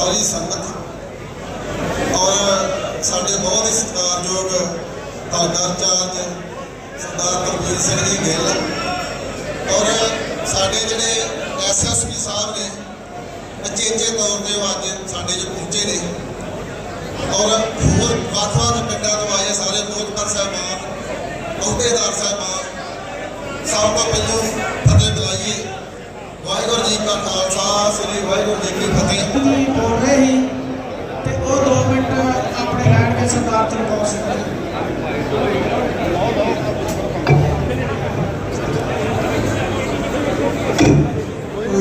ਸਾਰੀ ਸੰਗਤ। ਔਰ ਸਾਡੇ ਬਹੁਤ ਹੀ ਸਤਿਕਾਰਯੋਗ ਹਲਕਾ ਇੰਚਾਰਜ ਸਰਦਾਰ ਕੁਲਵੀਰ ਸਿੰਘ ਜੀ ਗਿੱਲ। ਔਰ ਸਾਡੇ ਜਿਹੜੇ ਐਸਐਸਪੀ ਸਾਹਿਬ ਨੇ, ਅਚੇਚੇ ਤੌਰ ਤੇ ਅੱਜ ਸਾਡੇ ਜੋ ਪਹੁੰਚੇ ਨੇ। ਔਰ ਹੋਰ ਵੱਖ-ਵੱਖ ਪਿੰਡਾਂ ਤੋਂ ਆਏ ਸਾਰੇ ਮੋਹਤਬਰ ਸਾਹਿਬਾਨ, ਅਹੁਦੇਦਾਰ ਸਾਹਿਬਾਨ, ਸਭ ਤੋਂ ਪਹਿਲਾਂ ਵਾਹਿਗੁਰੂ ਜੀ ਕਾ ਖਾਲਸਾ ਸ੍ਰੀ ਵਾਹਿਗੁਰੂ ਜੀ ਕੀ ਫਤਿਹ। ਤੁਸੀਂ ਬੋਲ ਰਹੇ ਸੀ ਤੇ ਉਹ 2 ਮਿੰਟ ਆਪਣੇ ਰਹਿਣ ਕੇ ਸਰਦਾਰ ਚਮਕੌਰ ਸਿੰਘ ਜੀ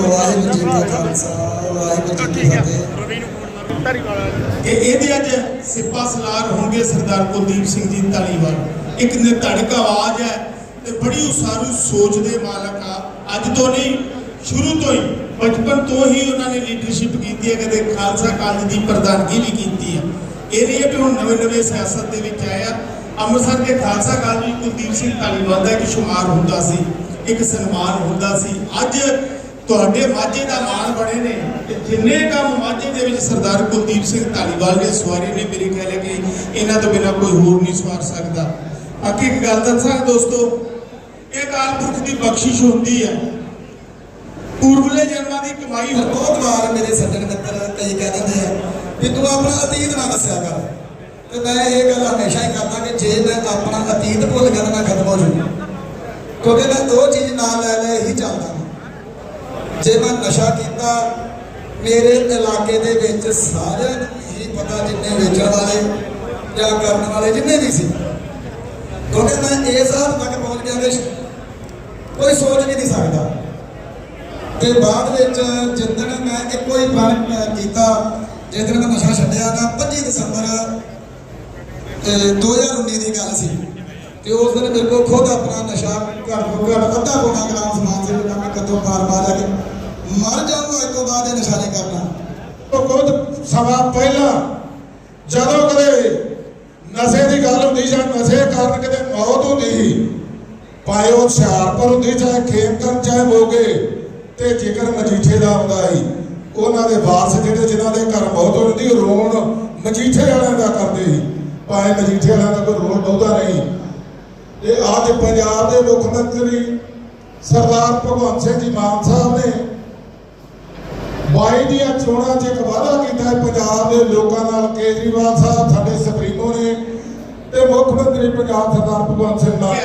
ਵਾਹਿਗੁਰੂ ਜੀ ਕਾ ਖਾਲਸਾ ਵਾਹਿਗੁਰੂ ਜੀ ਕੀ ਫਤਿਹ। ਕਿ ਇਹਦੇ ਅੱਜ ਸਿਪਾ ਸਲਾਰ ਹੋਣਗੇ ਸਰਦਾਰ ਕੁਲਦੀਪ ਸਿੰਘ ਜੀ ਧਾਲੀਵਾਲ। ਇੱਕ ਨਿਰਧੜਕ ਆਵਾਜ਼ ਹੈ ਤੇ ਬੜੀ ਉਸਾਰੂ ਸੋਚ ਦੇ ਮਾਲਕ ਆ। ਅੱਜ ਤੋਂ ਨਹੀਂ ਸ਼ੁਰੂ ਤੋਂ ਹੀ, ਬਚਪਨ ਤੋਂ ਹੀ ਉਹਨਾਂ ਨੇ ਲੀਡਰਸ਼ਿਪ ਕੀਤੀ ਹੈ, ਕਦੇ ਖਾਲਸਾ ਕਾਲਜ ਦੀ ਪ੍ਰਧਾਨਗੀ ਵੀ ਕੀਤੀ ਹੈ। ਇਹ ਨਹੀਂ ਹੈ ਕਿ ਹੁਣ ਨਵੇਂ ਨਵੇਂ ਸਿਆਸਤ ਦੇ ਵਿੱਚ ਆਇਆ ਅੰਮ੍ਰਿਤਸਰ ਦੇ ਖਾਲਸਾ ਕਾਲਜ ਕੁਲਦੀਪ ਸਿੰਘ ਧਾਲੀਵਾਲ ਦਾ ਇੱਕ ਸ਼ੁਮਾਰ ਹੁੰਦਾ ਸੀ, ਇੱਕ ਸਨਮਾਨ ਹੁੰਦਾ ਸੀ। ਅੱਜ ਤੁਹਾਡੇ ਮਾਝੇ ਦਾ ਮਾਣ ਬਣੇ ਨੇ ਤੇ ਜਿੰਨੇ ਕੰਮ ਮਾਝੇ ਦੇ ਵਿੱਚ ਸਰਦਾਰ ਕੁਲਦੀਪ ਸਿੰਘ ਧਾਲੀਵਾਲ ਨੇ ਸਵਾਰੇ ਨੇ, ਮੇਰੇ ਖਿਆਲ ਹੈ ਕਿ ਇਹਨਾਂ ਤੋਂ ਬਿਨਾਂ ਕੋਈ ਹੋਰ ਨਹੀਂ ਸਵਾਰ ਸਕਦਾ। ਬਾਕੀ ਇੱਕ ਗੱਲ ਦੱਸਾਂ ਦੋਸਤੋ, ਇਹ ਅਕਾਲ ਪੁਰਖ ਦੀ ਬਖਸ਼ਿਸ਼ ਹੁੰਦੀ ਹੈ। ਪੂਰਬਲੇ ਜਨਮਾਂ ਦੀ ਕਮਾਈ ਹੁੰਦੀ ਬਹੁਤ ਵਾਰ ਮੇਰੇ ਸੱਜਣ ਮਿੱਤਰ ਕਈ ਕਹਿ ਦਿੰਦੇ ਆ ਵੀ ਤੂੰ ਆਪਣਾ ਅਤੀਤ ਨਾ ਦੱਸਿਆ ਕਰ। ਤੇ ਮੈਂ ਇਹ ਗੱਲ ਹਮੇਸ਼ਾ ਹੀ ਕਰਦਾ ਕਿ ਜੇ ਮੈਂ ਆਪਣਾ ਅਤੀਤ ਭੁੱਲ ਗਿਆ ਤਾਂ ਮੈਂ ਖਤਮ ਹੋ ਜਾਊਂਗਾ। ਕਿਉਂਕਿ ਮੈਂ ਉਹ ਚੀਜ਼ ਨਾਲ ਲੈ ਲੈ ਹੀ ਚੱਲਦਾ ਹਾਂ। ਜੇ ਮੈਂ ਨਸ਼ਾ ਕੀਤਾ, ਮੇਰੇ ਇਲਾਕੇ ਦੇ ਵਿੱਚ ਸਾਰਿਆਂ ਨੂੰ ਹੀ ਪਤਾ ਜਿੰਨੇ ਵੇਚਣ ਵਾਲੇ ਜਾਂ ਕਰਨ ਵਾਲੇ ਜਿੰਨੇ ਵੀ ਸੀ। ਕਿਉਂਕਿ ਮੈਂ ਇਸ ਹੱਦ ਤੱਕ ਪਹੁੰਚ ਗਿਆ ਕਿ ਕੋਈ ਸੋਚ ਵੀ ਨਹੀਂ ਸਕਦਾ। ਤੇ ਬਾਅਦ ਵਿੱਚ ਜਿੱਦਣ ਮੈਂ ਇੱਕੋ ਹੀ ਪਨ ਕੀਤਾ, ਜਿਸ ਦਿਨ ਮੈਂ ਨਸ਼ਾ ਛੱਡਿਆ ਤਾਂ 25 ਦਸੰਬਰ, ਤੇ 2019 ਦੀ ਗੱਲ ਸੀ। ਤੇ ਉਸ ਦਿਨ ਮੇਰੇ ਕੋਲ ਖੁਦ ਆਪਣਾ ਨਸ਼ਾ ਘੱਟ ਤੋਂ ਘੱਟ ਅੱਧਾ ਪੌਣਾ ਗ੍ਰਾਮ ਸਮਾਨ ਸੀ, ਜਿਹੜਾ ਮੈਂ ਕਦੋਂ ਮਾਰ ਮਾਰਿਆ ਕਿ ਮਰ ਜਾਊਂਗਾ, ਇਸ ਤੋਂ ਬਾਅਦ ਇਹ ਨਸ਼ਾ ਨਹੀਂ ਕਰਨਾ। ਉਹ ਕੁਝ ਸਮਾਂ ਪਹਿਲਾਂ ਜਦੋਂ ਕਦੇ ਨਸ਼ੇ ਦੀ ਗੱਲ ਹੁੰਦੀ ਜਾਂ ਨਸ਼ੇ ਕਾਰਨ ਕਿਤੇ ਮੌਤ ਹੁੰਦੀ ਸੀ ਭਾਵੇਂ ਉਹ ਹੁਸ਼ਿਆਰਪੁਰ ਹੁੰਦੀ, ਚਾਹੇ ਖੇਮਕਰ ਚਾਹੇ ਮੋਗੇ ਤੇ ਜ਼ਿਕਰ ਮਜੀਠੇ ਦਾ ਆਉਂਦਾ ਸੀ ਉਹਨਾਂ ਦੇ ਵਾਰਸ ਜਿਹੜੇ ਜਿਨ੍ਹਾਂ ਦੇ ਘਰ ਮੌਤ ਹੁੰਦੀ ਰੋਣ ਮਜੀਠੇ ਵਾਲਿਆਂ ਦਾ ਕਰਦੇ ਸੀ। ਭਾਵੇਂ ਮਜੀਠੇ ਵਾਲਿਆਂ ਦਾ ਕੋਈ ਰੋਣ ਬਹੁਤਾ ਨਹੀਂ। ਤੇ ਅੱਜ ਪੰਜਾਬ ਦੇ ਮੁੱਖ ਮੰਤਰੀ ਸਰਦਾਰ ਭਗਵੰਤ ਸਿੰਘ ਜੀ ਮਾਨ ਸਾਹਿਬ ਨੇ ਬਾਈ ਦੀਆਂ ਚੋਣਾਂ 'ਚ ਇੱਕ ਵਾਅਦਾ ਕੀਤਾ ਪੰਜਾਬ ਦੇ ਲੋਕਾਂ ਨਾਲ ਕੇਜਰੀਵਾਲ ਸਾਹਿਬ ਸਾਡੇ ਸੁਪਰੀਮੋ ਨੇ ਤੇ ਮੁੱਖ ਮੰਤਰੀ ਪੰਜਾਬ ਸਰਦਾਰ ਭਗਵੰਤ ਸਿੰਘ ਮਾਨ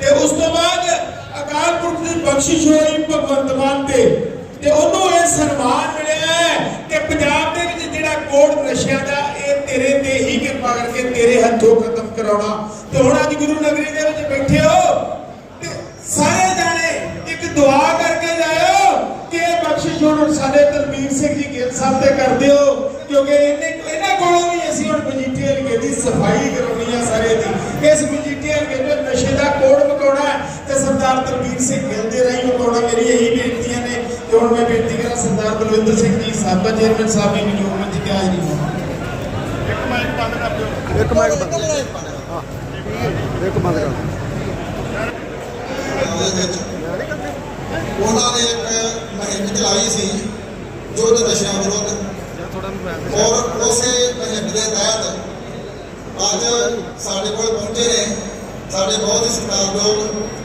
ਤੇ ਉਸ ਤੋਂ ਬਾਅਦ ਬਖਸ਼ਿਸ਼ ਹੋਈ ਭਗਵੰਤ ਮਾਨ ਤੇ। ਤੇ ਉਹਨੂੰ ਇਹ ਸਨਮਾਨ ਮਿਲਿਆ ਹੈ ਕਿ ਪੰਜਾਬ ਦੇ ਵਿੱਚ ਜਿਹੜਾ ਕੋੜ ਨਸ਼ਿਆਂ ਦਾ, ਇਹ ਤੇਰੇ ਤੇ ਹੀ ਕਿਰਪਾ ਕਰਕੇ ਤੇਰੇ ਹੱਥੋਂ ਖਤਮ ਕਰਾਉਣਾ। ਤੇ ਹੁਣ ਅੱਜ ਗੁਰੂ ਨਗਰੀ ਦੇ ਵਿੱਚ ਬੈਠੇ ਹੋ। ਤੇ ਸਾਰੇ ਜਾਣੇ ਇੱਕ ਦੁਆ ਕਰਕੇ ਜਾਇਓ ਕਿ ਇਹ ਬਖਸ਼ਿਸ਼ ਹੁਣ ਸਾਡੇ ਤਲਵੀਰ ਸਿੰਘ ਜੀ ਗਿੱਲ ਸਾਹਿਬ ਤੇ ਕਰ ਦਿਓ ਕਿਉਂਕਿ ਇਹਨੇ ਇਹਨਾਂ ਕੋਲੋਂ ਵੀ ਅਸੀਂ ਹੁਣ ਮਜੀਠੇ ਹਲਕੇ ਦੀ ਸਫ਼ਾਈ ਕਰਾਉਣੀ ਆ ਸਾਰੇ ਦੀ। ਇਸ ਮਜੀਠੇ ਹਲਕੇ ਤੋਂ ਨਸ਼ੇ ਦਾ ਕੋੜ ਮਕਾਉਣਾ ਸਰਦਾਰ ਤਲਵੀਰ ਸਿੰਘ ਗਿੱਲ ਦੇ ਰਾਹੀਂ ਮਕਾਉਣਾ ਮੇਰੀ ਇਹੀ ਬੇਨਤੀਆਂ ਨੇ ਤੇ ਹੁਣ ਮੈਂ ਬੇਨਤੀ ਕਰਾਂ ਸਰਦਾਰ ਬਲਵਿੰਦਰ ਸਿੰਘ ਜੀ ਸਾਬਕਾ ਚੇਅਰਮੈਨ ਸਾਹਿਬ ਜੀ ਨੂੰ ਮੰਚ ਤੇ ਹਾਜ਼ਰੀ ਪਾਉਣਾ ਉਹਦੇ ਵਿੱਚ ਉਹਨਾਂ ਨੇ ਇੱਕ ਮੁਹਿੰਮ ਚਲਾਈ ਸੀ ਯੁੱਧ ਨਸ਼ਿਆਂ ਵਿਰੁੱਧ। ਔਰ ਉਸੇ ਮੁਹਿੰਮ ਦੇ ਤਹਿਤ ਅੱਜ ਸਾਡੇ ਕੋਲ ਪਹੁੰਚੇ ਨੇ। ਸਾਡੇ ਬਹੁਤ ਹੀ ਸਤਿਕਾਰਯੋਗ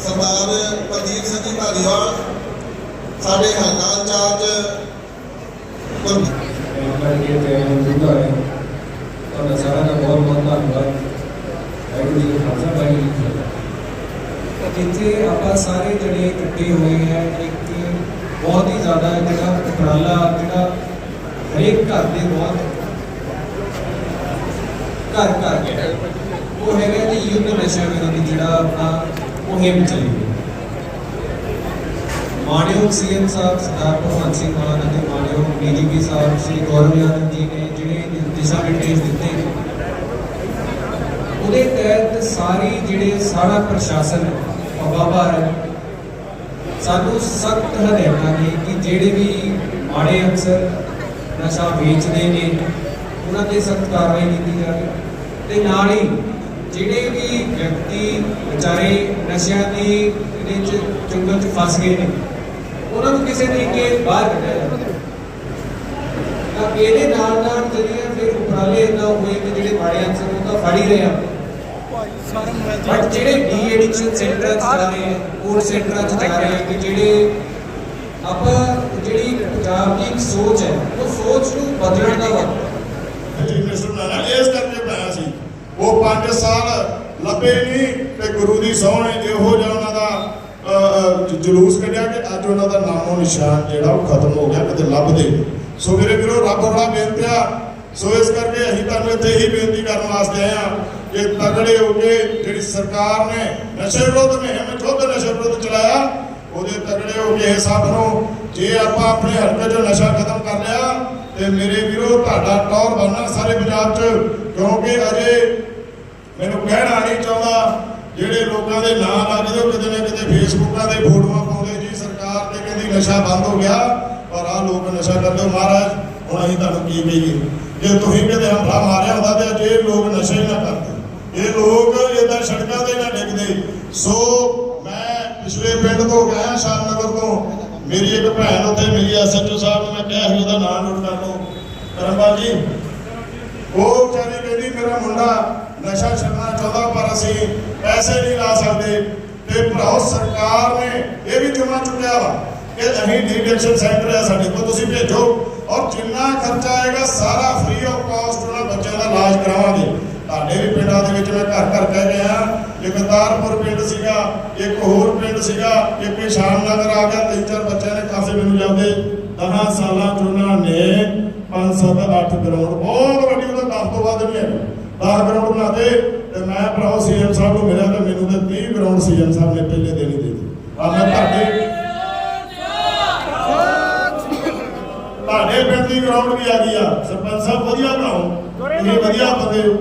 ਸਰਦਾਰ ਪ੍ਰਦੀਪ ਸਿੰਘ ਜੀ ਧਾਲੀਵਾਲ ਸਾਡੇ ਹਲਕਾ ਇੰਚਾਰਜ ਕਰਕੇ ਤੇ ਹੁੰਦਾ ਹੈ ਤੁਹਾਡਾ ਸਾਰਿਆਂ ਦਾ ਬਹੁਤ ਬਹੁਤ ਧੰਨਵਾਦ ਵਾਹਿਗੁਰੂ ਜੀ ਖਾਲਸਾ ਵਾਹਿਗੁਰੂ ਜੀ ਜਿੱਥੇ ਆਪਾਂ ਸਾਰੇ ਜਿਹੜੇ ਇਕੱਠੇ ਹੋਏ ਹੈ, ਇੱਕ ਬਹੁਤ ਹੀ ਜ਼ਿਆਦਾ ਜਿਹੜਾ ਉਪਰਾਲਾ, ਜਿਹੜਾ ਹਰੇਕ ਘਰ ਦੇ ਬਹੁਤ ਘਰ ਘਰ ਉਹ ਹੈਗਾ ਜੀ ਯੁੱਧ ਨਸ਼ਾ ਵਿਰੋਧੀ ਜਿਹੜਾ ਆਪਣਾ ਮੁਹਿੰਮ ਚੱਲੀ। ਹੈ ਮਾਨਯੋਗ ਸੀਐਮ ਸਾਹਿਬ ਸਰਦਾਰ ਭਗਵੰਤ ਸਿੰਘ ਮਾਨ ਅਤੇ ਮਾਨਯੋਗ ਡੀਜੀਪੀ ਸਾਹਿਬ ਸ਼੍ਰੀ ਗੌਰਵ ਯਾਦਵ ਜੀ ਨੇ ਜਿਹੜੇ ਦਿਸ਼ਾ ਨਿਰਦੇਸ਼ ਦਿੱਤੇ, ਉਹਦੇ ਤਹਿਤ ਸਾਰੀ ਜਿਹੜੇ ਸਾਰਾ ਪ੍ਰਸ਼ਾਸਨ ਪਵਾਬਾਰ ਸਾਨੂੰ ਸਖਤ ਹਦਾਇਤਾਂ ਨੇ ਕਿ ਜਿਹੜੇ ਵੀ ਮਾੜੇ ਅਫਸਰ ਨਸ਼ਾ ਵੇਚਦੇ ਨੇ, ਉਹਨਾਂ ਤੇ ਸਖਤ ਕਾਰਵਾਈ ਕੀਤੀ ਜਾਵੇ ਤੇ ਨਾਲ ਹੀ ਜਿਹੜੇ ਵੀ ਵਿਅਕਤੀ ਵਿਚਾਰੇ ਨਸ਼ਿਆਂ ਦੀ ਇਹਦੇ ਚ ਚੁੰਗਲ ਚ ਫਸ ਗਏ ਨੇ ਉਹਨਾਂ ਨੂੰ ਕਿਸੇ ਤਰੀਕੇ ਬਾਹਰ ਕੱਢਿਆ ਜਾਵੇ ਤਾਂ ਇਹਦੇ ਨਾਲ ਨਾਲ ਜਿਹੜੀਆਂ ਫਿਰ ਉਪਰਾਲੇ ਇਦਾਂ ਹੋਏ ਕਿ ਜਿਹੜੇ ਮਾੜੇ ਅਨਸਰ ਉਹ ਤਾਂ ਫੜ ਹੀ ਰਹੇ ਆ ਬਟ ਜਿਹੜੇ ਡੀ ਐਡਿਕਸ਼ਨ ਸੈਂਟਰਾਂ 'ਚ ਜਾ ਰਹੇ ਆ ਕੋਰ ਸੈਂਟਰਾਂ 'ਚ ਜਾ ਰਹੇ ਆ ਕਿ ਜਿਹੜੇ ਆਪਾਂ ਜਿਹੜੀ ਪੰਜਾਬ ਦੀ ਇੱਕ ਸੋਚ ਹੈ ਉਹ ਸੋਚ ਨੂੰ ਬਦਲਣ ਦਾ ਵਕਤ ਹੈ ਚੀਫ ਮਿਨਿਸਟਰ ਬਣਾਇਆ ਇਸ ਕਰਕੇ ਬਣਾਇਆ ਸੀ ਉਹ 5 ਸਾਲ ਲੱਭੇ ਨਹੀਂ ਤੇ ਗੁਰੂ ਦੀ ਸਹੁੰ ਇਹੋ ਜਿਹਾ ਉਹਨਾਂ ਦਾ ਜਲੂਸ ਕੱਢਿਆ ਕਿ ਅੱਜ ਉਹਨਾਂ ਦਾ ਨਾਮੋ ਨਿਸ਼ਾਨ ਜਿਹੜਾ ਉਹ ਖਤਮ ਹੋ ਗਿਆ, ਕਿਤੇ ਲੱਭਦੇ ਸੋ ਮੇਰੇ ਵੀਰੋ, ਰੱਬ ਬੜਾ ਬੇਨਤੀ ਸੋ ਇਸ ਕਰਕੇ ਅਸੀਂ ਤੁਹਾਨੂੰ ਇੱਥੇ ਹੀ ਬੇਨਤੀ ਕਰਨ ਵਾਸਤੇ ਆਏ ਆ ਕਿ ਤਗੜੇ ਹੋ ਕੇ ਜਿਹੜੀ ਸਰਕਾਰ ਨੇ ਨਸ਼ੇ ਵਿਰੋਧ ਮੁਹਿੰਮ ਜੁੱਧ ਨਸ਼ੇ ਵਿਰੋਧ ਚਲਾਇਆ, ਉਹਦੇ ਤਗੜੇ ਹੋ ਕੇ ਇਹ ਸਭ ਨੂੰ ਜੇ ਆਪਾਂ ਆਪਣੇ ਹਲਕੇ ਚ ਨਸ਼ਾ ਖਤਮ ਕਰ ਲਿਆ, ਤੇ ਮੇਰੇ ਵੀਰੋ, ਤੁਹਾਡਾ ਟੌਰ ਬਣਨਾ ਸਾਰੇ ਪੰਜਾਬ 'ਚ, ਕਿਉਂਕਿ ਅਜੇ ਮੈਨੂੰ ਕਹਿਣਾ ਨਹੀਂ ਚਾਹੁੰਦਾ, ਜਿਹੜੇ ਲੋਕਾਂ ਦੇ ਨਾਂ ਲੱਗਦੇ ਉਹ ਕਿਤੇ ਨਾ ਕਿਤੇ ਫੇਸਬੁੱਕਾਂ ਤੇ ਫੋਟੋਆਂ ਪਾਉਂਦੇ ਜੀ, ਸਰਕਾਰ ਤੇ ਕਹਿੰਦੀ ਨਸ਼ਾ ਬੰਦ ਹੋ ਗਿਆ, ਪਰ ਆਹ ਲੋਕ ਨਸ਼ਾ ਕਰਦੇ ਮਹਾਰਾਜ, ਹੁਣ ਅਸੀਂ ਤੁਹਾਨੂੰ ਕੀ ਕਹੀਏ? ਜੇ ਤੁਸੀਂ ਕਿਤੇ ਹਮਲਾ ਮਾਰਿਆ ਹੁੰਦਾ ਤੇ ਅੱਜ ਇਹ ਲੋਕ ਨਸ਼ਾ ਨਾ ਕਰਦੇ। ਇਹ ਲੋਕ ਇਦਾਂ ਸੜਕਾਂ ਤੇ ਨਾ ਡਿੱਗਦੇ। ਸੋ ਮੈਂ ਪਿਛਲੇ ਪਿੰਡ ਤੋਂ ਗਿਆ, ਸ਼ਾਮਨਗਰ ਤੋਂ। ਮੇਰੀ ਇੱਕ ਭੈਣ ਉੱਥੇ ਮਿਲੀ ਐਸਐਚਓ ਸਾਹਿਬ ਨੂੰ ਮੈਂ ਕਿਹਾ ਸੀ, ਉਹਦਾ ਨਾਮ ਨੋਟ ਕਰ ਲਓ। ਕਰਮਪਾਲ ਜੀ, ਉਹ ਵਿਚਾਰੀ ਕਹਿੰਦੀ, ਮੇਰਾ ਮੁੰਡਾ ਨਸ਼ਾ ਛੱਡਣਾ ਚਾਹੁੰਦਾ ਪਰ ਅਸੀਂ ਪੈਸੇ ਨਹੀਂ ਲਾ ਸਕਦੇ ਤੇ ਭਰਾਓ, ਸਰਕਾਰ ਨੇ ਇਹ ਵੀ ਜਮਾ ਚੁੱਕਿਆ ਵਾ ਕਿ ਅਸੀਂ ਡੀਡਕਸ਼ਨ ਸੈਂਟਰ ਹੈ ਸਾਡੇ ਕੋਲ, ਤੁਸੀਂ ਭੇਜੋ ਔਰ ਜਿੰਨਾ ਖਰਚਾ ਆਏਗਾ ਸਾਰਾ ਫ੍ਰੀ ਆਫ ਕਾਸਟ ਉਹਨਾਂ ਬੱਚਿਆਂ ਦਾ ਇਲਾਜ ਕਰਾਵਾਂਗੇ। ਤੁਹਾਡੇ ਵੀ ਪਿੰਡਾਂ ਦੇ ਵਿੱਚ ਮੈਂ ਘਰ ਘਰ ਕਹਿ ਰਿਹਾ, ਇੱਕ ਪਿੰਡ ਸੀਗਾ, ਇੱਕ ਹੋਰ ਪਿੰਡ ਸੀਗਾ, ਇੱਕ ਸ਼ਾਮ ਨਗਰ ਆ ਗਿਆ, ਤਿੰਨ ਚਾਰ ਬੱਚਿਆਂ ਨੇ ਕਾਸੇ ਮੈਨੂੰ ਜਾਂਦੇ 10 ਸਾਲਾਂ ਚ ਉਹਨਾਂ ਨੇ 5 7 8 ਗਰਾਊਂਡ ਬਹੁਤ ਵੱਡੀ ਉਹਦਾ 10 ਤੋਂ ਵੱਧ ਨਹੀਂ ਹੈ 10 ਗਰਾਊਂਡ ਬਣਾਤੇ ਤੇ ਮੈਂ ਭਰਾਓ ਸੀਐਮ ਸਾਹਿਬ ਨੂੰ ਮਿਲਿਆ ਤੇ ਮੈਨੂੰ ਤੇ 30 ਗਰਾਊਂਡ ਸੀਐਮ ਸਾਹਿਬ ਨੇ ਪਹਿਲੇ ਹੀ ਦੇ ਦਿੱਤੇ। ਆ ਮੈਂ ਤੁਹਾਡੇ ਤੁਹਾਡੇ ਪਿੰਡ ਦੀ ਗਰਾਊਂਡ ਵੀ ਆ ਗਈ ਆ। ਸਰਪੰਚ ਸਾਹਿਬ ਵਧੀਆ ਬਣਾਓ ਤੁਸੀਂ ਵਧੀਆ ਬੰਦੇ ਹੋ।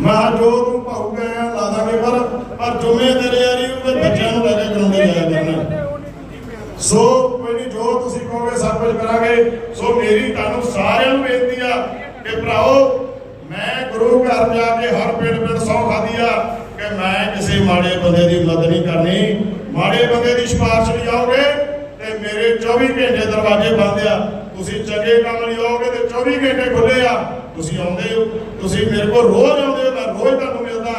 ਮੈਂ ਜੋ ਤੂੰ ਆ ਲਾ ਦਾਂਗੇ ਪਰ ਪਰ ਜੁਮੇ ਤੇਰੇ ਯਾਰੀ ਉਹਦੇ ਬੱਚਿਆਂ ਨੂੰ ਲੈ ਕੇ ਗਰਾਉਂਡੇ ਜਾਇਆ ਕਰਨਾ ਸੋ ਕੋਈ ਨਹੀਂ ਜੋ ਤੁਸੀਂ ਕਹੋਗੇ ਸਭ ਕੁਝ ਕਰਾਂਗੇ ਸੋ ਮੇਰੀ ਤੁਹਾਨੂੰ ਸਾਰਿਆਂ ਨੂੰ ਬੇਨਤੀ ਆ ਕਿ ਭਰਾਓ ਮੈਂ ਗੁਰੂ ਘਰ ਜਾ ਕੇ ਹਰ ਪਿੰਡ ਪਿੰਡ ਸੌ ਖਾਦੀ ਆ ਕਿ ਮੈਂ ਕਿਸੇ ਮਾੜੇ ਬੰਦੇ ਦੀ ਮਦਦ ਨਹੀਂ ਕਰਨੀ ਮਾੜੇ ਬੰਦੇ ਦੀ ਸਿਫਾਰਿਸ਼ ਲਈ ਆਓਗੇ ਤੇ ਮੇਰੇ 24 ਘੰਟੇ ਦਰਵਾਜ਼ੇ ਬੰਦ ਆ ਤੁਸੀਂ ਚੰਗੇ ਕੰਮ ਲਈ ਆਓਗੇ ਤੇ 24 ਘੰਟੇ ਖੁੱਲੇ ਆ। ਤੁਸੀਂ ਆਉਂਦੇ ਹੋ ਤੁਸੀਂ ਮੇਰੇ ਕੋਲ ਰੋਜ਼ ਆਉਂਦੇ ਹੋ ਮੈਂ ਰੋਜ਼ ਤੁਹਾਨੂੰ ਮਿਲਦਾ।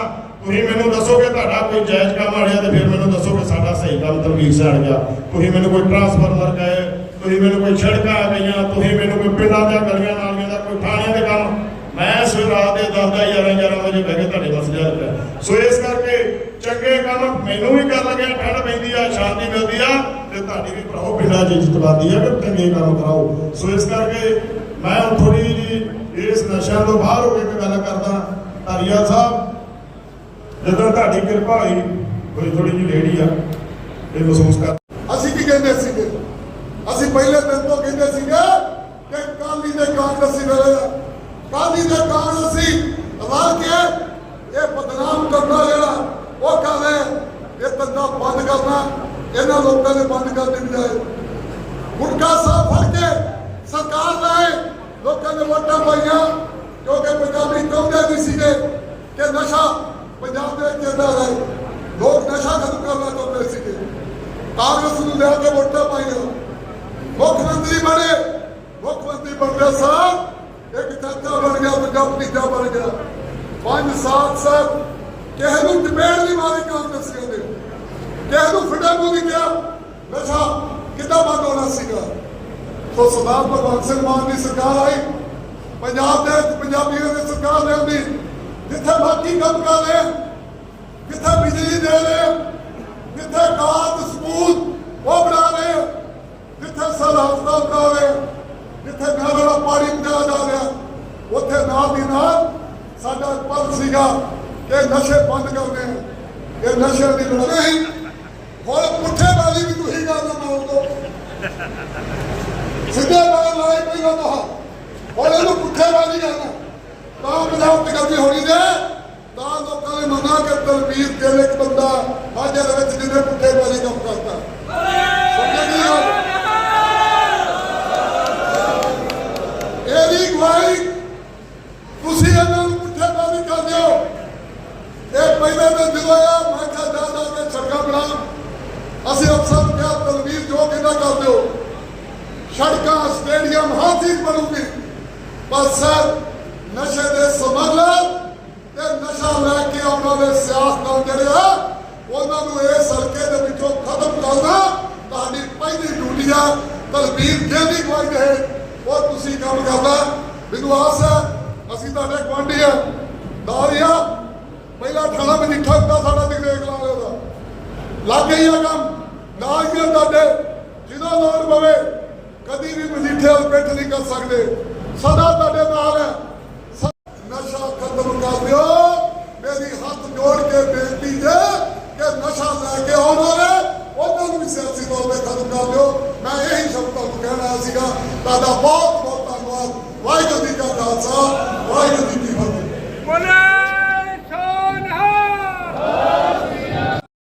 ਤੁਸੀਂ ਮੈਨੂੰ ਦੱਸੋ ਕਿ ਤੁਹਾਡਾ ਕੋਈ ਜਾਇਜ਼ ਕੰਮ ਅੜਿਆ ਤੇ ਫਿਰ ਮੈਨੂੰ ਦੱਸੋ ਕਿ ਸਾਡਾ ਸਹੀ ਕੰਮ ਤਲਵੀਰ ਸੇ ਗਿਆ। ਤੁਸੀਂ ਮੈਨੂੰ ਕੋਈ ਟਰਾਂਸਫਾਰਮਰ ਕਹੇ, ਤੁਸੀਂ ਮੈਨੂੰ ਕੋਈ ਸੜਕਾਂ ਗਈਆਂ ਤੁਸੀਂ ਮੈਨੂੰ ਕੋਈ ਪਿੰਡਾਂ ਦੀਆਂ ਗਲੀਆਂ ਨਾਲੀਆਂ ਦਾ, ਕੋਈ ਥਾਣਿਆਂ ਦੇ ਕੰਮ ਮੈਂ ਸਵੇਰ ਰਾਤ ਦੇ 10 10 11 11 ਵਜੇ ਬਹਿ ਕੇ ਤੁਹਾਡੇ ਮਸਲੇ ਹੱਲ ਕਰ ਸੋ ਇਸ ਕਰਕੇ ਚੰਗੇ ਕੰਮ ਮੈਨੂੰ ਵੀ ਕਰ ਲੱਗਿਆ, ਠੰਡ ਪੈਂਦੀ ਆ, ਸ਼ਾਂਤੀ ਮਿਲਦੀ ਆ ਤੇ ਤੁਹਾਡੀ ਵੀ ਭਰਾਓ ਪਿੰਡਾਂ 'ਚ ਇੱਜ਼ਤ ਵੱਧਦੀ ਆ ਕਿ ਚੰਗੇ ਕੰਮ ਕਰਾਓ। ਸੋ ਇਸ ਕਰਕੇ ਮੈਂ ਥੋੜੀ ਜੀ ਇਸ ਨਸ਼ਿਆਂ ਤੋਂ ਬਾਹਰ ਹੋ ਕੇ ਗੱਲ ਕਰਦਾ ਧਾਰੀਵਾਲ ਸਾਹਿਬ, ਜਦੋਂ ਤੁਹਾਡੀ ਕਿਰਪਾ ਹੋਈ, ਕੋਈ ਥੋੜੀ ਜਿਹੀ ਲੇਡੀ ਆ। ਇਹ ਮਹਿਸੂਸ ਕਰ ਅਸੀਂ ਕੀ ਕਹਿੰਦੇ ਸੀਗੇ? ਅਸੀਂ ਪਹਿਲੇ ਦਿਨ ਤੋਂ ਕਹਿੰਦੇ ਸੀਗੇ ਕਿ ਕਾਲੀ ਦੇ ਕਾਂਗਰਸੀ ਵੇਲੇ ਕਾਲੀ ਦੇ ਕਾਂਗਰਸੀ ਰਲ ਕੇ ਇਹ ਬਦਨਾਮ ਕਰਨਾ ਜਿਹੜਾ ਉਹ ਕਹਵੇ ਇਹ ਧੰਦਾ ਬੰਦ ਕਰਨਾ, ਇਹਨਾਂ ਲੋਕਾਂ ਨੇ ਬੰਦ ਕਰ ਦਿੱਤਾ ਹੈ। ਗੁਟਕਾ ਸਾਹਿਬ ਫੜ ਕੇ ਸਰਕਾਰ ਨੇ ਲੋਕਾਂ ਨੇ ਵੋਟਾਂ ਪਾਈਆਂ, ਕਿਉਂਕਿ ਪੰਜਾਬੀ ਚਾਹੁੰਦੇ ਨਹੀਂ ਸੀਗੇ ਕਿ ਨਸ਼ਾ ਪੰਜਾਬ ਦੇ ਵਿੱਚ ਚੱਲਦਾ ਰਹੇ। ਲੋਕ ਨਸ਼ਾ ਖਤਮ ਕਰਨਾ ਚਾਹੁੰਦੇ ਸੀਗੇ। ਕਾਂਗਰਸ ਨੂੰ ਲੈ ਕੇ ਵੋਟਾਂ ਪਾਈਆਂ। ਮੁੱਖ ਮੰਤਰੀ ਬਣੇ, ਮੁੱਖ ਮੰਤਰੀ ਬਣਦੇ ਸਾਹ ਇੱਕ ਚਾਚਾ ਬਣ ਗਿਆ ਪੰਜਾਬ ਭਤੀਜਾ ਬਣ ਗਿਆ। ਪੰਜ ਸਾਤ ਸਾਲ ਕਿਸੇ ਨੂੰ ਡਿਬੇਟ ਨਹੀਂ ਮਾਰੀ ਕਾਂਗਰਸੀਆਂ ਨੇ ਕਿਸੇ ਨੂੰ ਫਿੜਾ ਨੂੰ ਨਹੀਂ ਕਿਹਾ। ਨਸ਼ਾ ਕਿੱਦਾਂ ਬੰਦ ਹੋਣਾ ਸੀਗਾ? ਸੋ ਸਰਦਾਰ ਭਗਵੰਤ ਸਿੰਘ ਮਾਨ ਦੀ ਸਰਕਾਰ ਆਈ। ਪੰਜਾਬ ਦੇ ਪੰਜਾਬੀਆਂ ਦੀ ਸਰਕਾਰ ਲਿਆਉਂਦੀ ਜਿੱਥੇ ਬਾਕੀ ਕੰਮ ਕਰ ਰਹੇ ਆ, ਜਿੱਥੇ ਬਿਜਲੀ ਦੇ ਰਹੇ ਜਿੱਥੇ ਕਾਤ ਸਕੂਲ ਉਹ ਬਣਾ ਰਹੇ ਜਿੱਥੇ ਸਰ ਹਸਪਤਾਲ ਬਣਾ ਰਹੇ ਜਿੱਥੇ ਨਹਿਰ ਪਾਣੀ ਪਹੁੰਚਾਇਆ ਜਾ ਰਿਹਾ ਉੱਥੇ ਨਾਲ ਦੀ ਨਾਲ ਸਾਡਾ ਪਲ ਸੀਗਾ ਕਿ ਨਸ਼ੇ ਬੰਦ ਕਰਨੇ ਆ। ਇਹ ਨਸ਼ੇ ਦੀ ਲੜਾਈ ਹੁਣ ਪੁੱਠੇ ਵਾਲੀ ਵੀ ਤੁਸੀਂ ਗੱਲ ਨਾ ਮੰਨ ਸਿੱਧੇ ਨਾਲ ਲੜਾਈ ਕੋਈ ਨਾ ਕਹਾ ਹੁਣ ਇਹਨੂੰ ਪੁੱਠੇ ਵਾਲੀ ਕਰਨਾ। ਤਾਂ ਪੰਜਾਬ ਤੇ ਹੋਣੀ ਜੇ ਤਾਂ ਲੋਕਾਂ ਨੇ ਮੰਨਾ ਕਿ ਤਲਵੀਰ ਦਿਲ ਇੱਕ ਬੰਦਾ, ਮਾਝੇ ਦੇ ਵਿੱਚ ਜਿਹਨੇ ਪੁੱਠੇ ਵਾਲੀ ਕੰਮ ਕਰਤਾ। ਸੜਕਾਂ ਸਟੇਡੀਅਮ ਹਾਥੀ ਉਮੀਦ ਪਰ ਸਰ, ਨਸ਼ੇ ਦੇ ਸਮਗਲਰ ਤੇ ਨਸ਼ਾ ਲੈ ਕੇ ਆਉਣ ਵਾਲੇ ਸਿਆਸਤਦਾਨ ਜਿਹੜੇ ਆ, ਉਹਨਾਂ ਨੂੰ ਇਸ ਹਲਕੇ ਦੇ ਵਿੱਚੋਂ ਖਤਮ ਕਰਨਾ ਤੁਹਾਡੀ ਪਹਿਲੀ ਡਿਊਟੀ ਆ। ਤਲਬੀਰ ਜਿਹਦੀ ਕੋਈ ਰਹੇ। ਉਹ ਤੁਸੀਂ ਕੰਮ ਕਰਨਾ? ਮੈਨੂੰ ਆਸ ਹੈ, ਅਸੀਂ ਤੁਹਾਡੇ ਗੁਆਂਢੀ ਆ। ਦਾਰੀਆ, ਪਹਿਲਾ ਥਾਣਾ ਮਜੀਠਾ ਹੁੰਦਾ ਸਾਡਾ ਦਿਗਰੇਕ ਲਾ ਲਿਆ ਲੱਗ ਗਈ ਆ ਕੰਮ। ਨਾ ਹੀ ਤੁਹਾਡੇ। ਜਿਹਦਾ ਲੋੜ ਪਵੇ ਕਦੀ ਵੀ ਮਜੀਠੇ ਵਾਲ ਪਿੱਠ ਨਹੀਂ ਕਰ ਸਕਦੇ। ਸਦਾ ਤੁਹਾਡੇ ਨਾਲ ਹੈ।